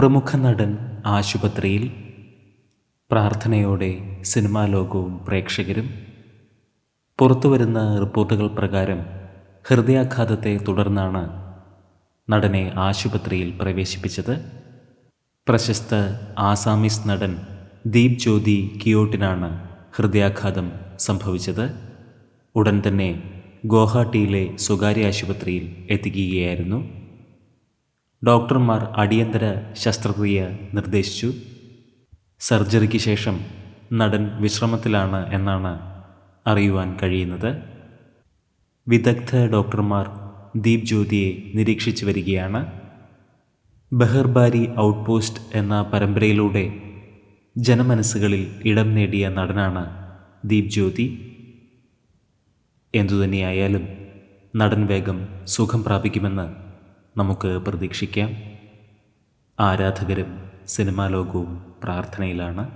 പ്രമുഖ നടൻ ആശുപത്രിയിൽ പ്രാർത്ഥനയോടെ സിനിമാ ലോകവും പ്രേക്ഷകരും പുറത്തുവരുന്ന റിപ്പോർട്ടുകൾ പ്രകാരം ഹൃദയാഘാതത്തെ തുടർന്നാണ് നടനെ ആശുപത്രിയിൽ പ്രവേശിപ്പിച്ചത്. പ്രശസ്ത ആസാമിസ് നടൻ ദീപ് ജ്യോതി കിയോട്ടിനാണ് ഹൃദയാഘാതം സംഭവിച്ചത്. ഉടൻ തന്നെ ഗോഹാട്ടിയിലെ സ്വകാര്യ ആശുപത്രിയിൽ എത്തിക്കുകയായിരുന്നു. ഡോക്ടർമാർ അടിയന്തര ശസ്ത്രക്രിയ നിർദ്ദേശിച്ചു. സർജറിക്ക് ശേഷം നടൻ വിശ്രമത്തിലാണ് എന്നാണ് അറിയുവാൻ കഴിയുന്നത്. വിദഗ്ധ ഡോക്ടർമാർ ദീപ് ജ്യോതിയെ നിരീക്ഷിച്ചു വരികയാണ്. ബഹർബാരി ഔട്ട്പോസ്റ്റ് എന്ന പരമ്പരയിലൂടെ ജനമനസ്സുകളിൽ ഇടം നേടിയ നടനാണ് ദീപ് ജ്യോതി. എന്തുതന്നെയായാലും നടൻ വേഗം സുഖം പ്രാപിക്കുമെന്ന് നമുക്ക് പ്രതീക്ഷിക്കാം. ആരാധകരും സിനിമാ ലോകവും പ്രാർത്ഥനയിലാണ്.